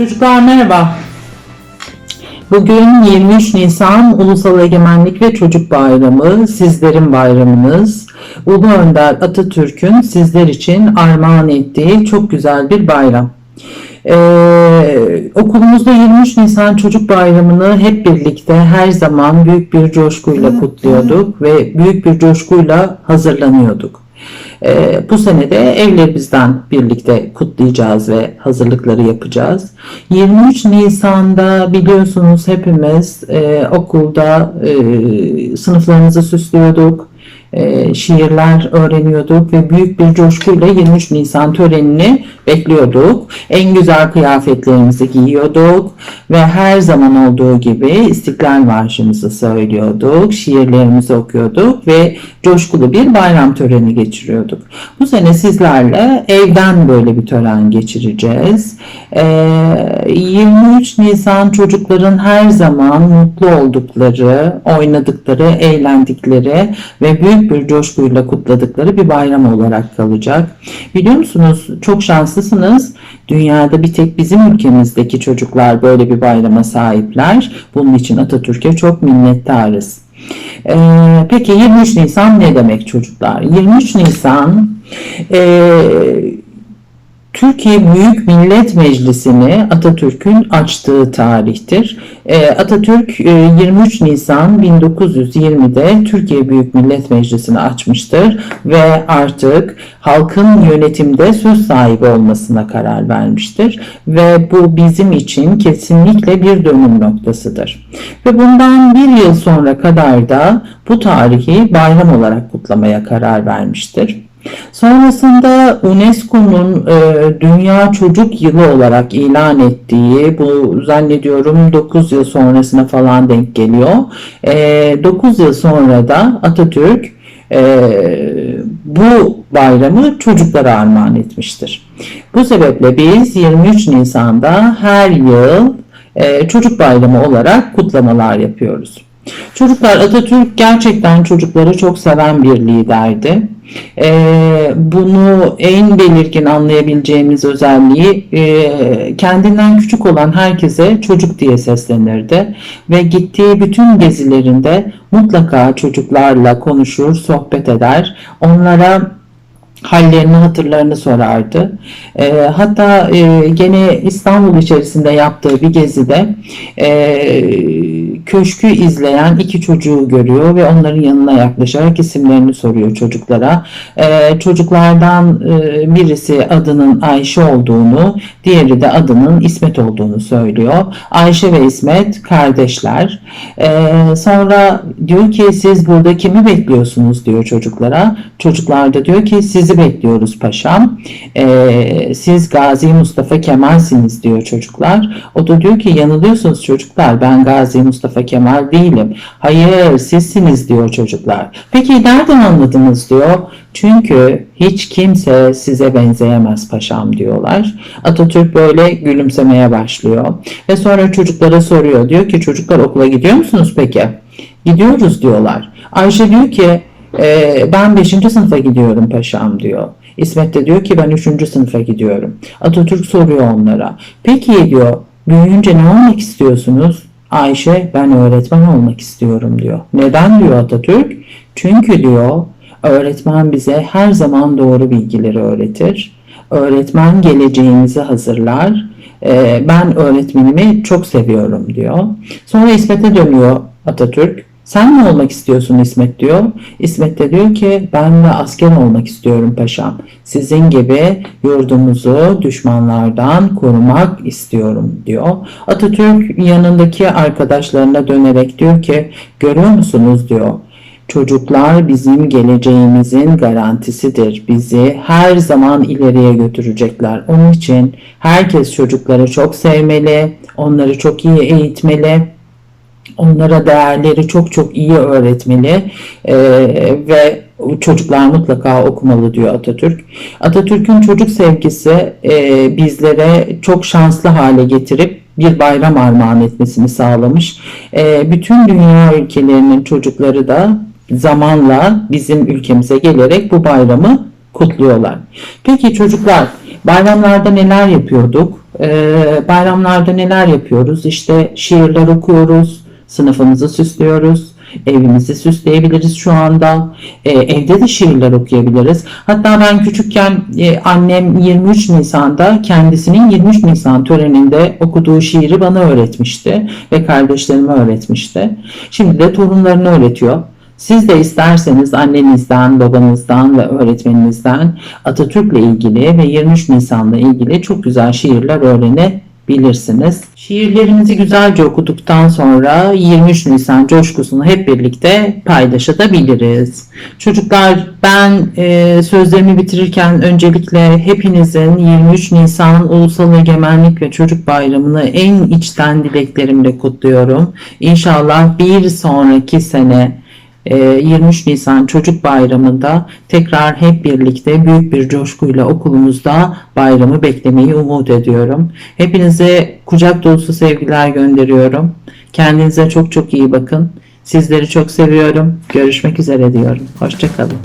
Çocuklar merhaba. Bugün 23 Nisan Ulusal Egemenlik ve Çocuk Bayramı, sizlerin bayramınız. Ulu Önder Atatürk'ün sizler için armağan ettiği çok güzel bir bayram. Ee, okulumuzda 23 Nisan Çocuk Bayramı'nı hep birlikte her zaman büyük bir coşkuyla kutluyorduk ve büyük bir coşkuyla hazırlanıyorduk. Ee, bu sene de evlerimizden birlikte kutlayacağız ve hazırlıkları yapacağız. 23 Nisan'da biliyorsunuz hepimiz e, okulda e, sınıflarımızı süslüyorduk, e, şiirler öğreniyorduk ve büyük bir coşkuyla 23 Nisan törenini bekliyorduk. En güzel kıyafetlerimizi giyiyorduk ve her zaman olduğu gibi İstiklal Marşımızı söylüyorduk, şiirlerimizi okuyorduk ve coşkulu bir bayram töreni geçiriyorduk. Bu sene sizlerle evden böyle bir tören geçireceğiz. Ee, 23 Nisan çocukların her zaman mutlu oldukları, oynadıkları, eğlendikleri ve büyük bir coşkuyla kutladıkları bir bayram olarak kalacak. Biliyor musunuz çok şanslısınız. Dünyada bir tek bizim ülkemizdeki çocuklar böyle bir bayrama sahipler. Bunun için Atatürk'e çok minnettarız. Ee, peki 23 Nisan ne demek çocuklar? 23 Nisan e, Türkiye Büyük Millet Meclisi'ni Atatürk'ün açtığı tarihtir. Ee, Atatürk e, 23 Nisan 1920'de Türkiye Büyük Millet Meclisi'ni açmıştır ve artık halkın yönetimde söz sahibi olmasına karar vermiştir ve bu bizim için kesinlikle bir dönüm noktasıdır. Ve bundan bir yıl sonra kadar da bu tarihi bayram olarak kutlamaya karar vermiştir. Sonrasında UNESCO'nun e, Dünya Çocuk Yılı olarak ilan ettiği, bu zannediyorum 9 yıl sonrasına falan denk geliyor. E, 9 yıl sonra da Atatürk e, bu bayramı çocuklara armağan etmiştir. Bu sebeple biz 23 Nisan'da her yıl e, çocuk bayramı olarak kutlamalar yapıyoruz. Çocuklar Atatürk gerçekten çocukları çok seven bir liderdi. Ee, bunu en belirgin anlayabileceğimiz özelliği e, kendinden küçük olan herkese çocuk diye seslenirdi ve gittiği bütün gezilerinde mutlaka çocuklarla konuşur, sohbet eder, onlara hallerini, hatırlarını sorardı. E, hatta e, gene İstanbul içerisinde yaptığı bir gezide e, köşkü izleyen iki çocuğu görüyor ve onların yanına yaklaşarak isimlerini soruyor çocuklara. E, çocuklardan e, birisi adının Ayşe olduğunu, diğeri de adının İsmet olduğunu söylüyor. Ayşe ve İsmet kardeşler. E, sonra diyor ki siz burada kimi bekliyorsunuz diyor çocuklara. Çocuklar da diyor ki sizi bekliyoruz paşam. E, siz Gazi Mustafa Kemal'siniz diyor çocuklar. O da diyor ki yanılıyorsunuz çocuklar ben Gazi Mustafa Kemal değilim. Hayır sizsiniz diyor çocuklar. Peki nereden anladınız diyor. Çünkü hiç kimse size benzeyemez paşam diyorlar. Atatürk böyle gülümsemeye başlıyor. Ve sonra çocuklara soruyor. Diyor ki çocuklar okula gidiyor musunuz peki? Gidiyoruz diyorlar. Ayşe diyor ki e, ben 5. sınıfa gidiyorum paşam diyor. İsmet de diyor ki ben 3. sınıfa gidiyorum. Atatürk soruyor onlara. Peki diyor büyüyünce ne olmak istiyorsunuz? Ayşe ben öğretmen olmak istiyorum diyor. Neden diyor Atatürk? Çünkü diyor öğretmen bize her zaman doğru bilgileri öğretir. Öğretmen geleceğimizi hazırlar. Ee, ben öğretmenimi çok seviyorum diyor. Sonra İsmet'e dönüyor Atatürk. Sen ne olmak istiyorsun İsmet diyor. İsmet de diyor ki ben de asker olmak istiyorum paşam. Sizin gibi yurdumuzu düşmanlardan korumak istiyorum diyor. Atatürk yanındaki arkadaşlarına dönerek diyor ki görüyor musunuz diyor. Çocuklar bizim geleceğimizin garantisidir. Bizi her zaman ileriye götürecekler. Onun için herkes çocukları çok sevmeli, onları çok iyi eğitmeli onlara değerleri çok çok iyi öğretmeli e, ve çocuklar mutlaka okumalı diyor Atatürk. Atatürk'ün çocuk sevgisi e, bizlere çok şanslı hale getirip bir bayram armağan etmesini sağlamış. E, bütün dünya ülkelerinin çocukları da zamanla bizim ülkemize gelerek bu bayramı kutluyorlar. Peki çocuklar bayramlarda neler yapıyorduk? Ee, bayramlarda neler yapıyoruz? İşte şiirler okuyoruz, sınıfımızı süslüyoruz, evimizi süsleyebiliriz şu anda. Ee, evde de şiirler okuyabiliriz. Hatta ben küçükken e, annem 23 Nisan'da kendisinin 23 Nisan töreninde okuduğu şiiri bana öğretmişti ve kardeşlerime öğretmişti. Şimdi de torunlarını öğretiyor. Siz de isterseniz annenizden, babanızdan ve öğretmeninizden Atatürk'le ilgili ve 23 Nisan'la ilgili çok güzel şiirler öğrenebilirsiniz. Şiirlerimizi güzelce okuduktan sonra 23 Nisan coşkusunu hep birlikte paylaşabiliriz. Çocuklar ben e, sözlerimi bitirirken öncelikle hepinizin 23 Nisan Ulusal Egemenlik ve Çocuk Bayramı'nı en içten dileklerimle kutluyorum. İnşallah bir sonraki sene 23 Nisan Çocuk Bayramı'nda tekrar hep birlikte büyük bir coşkuyla okulumuzda bayramı beklemeyi umut ediyorum. Hepinize kucak dolusu sevgiler gönderiyorum. Kendinize çok çok iyi bakın. Sizleri çok seviyorum. Görüşmek üzere diyorum. Hoşçakalın.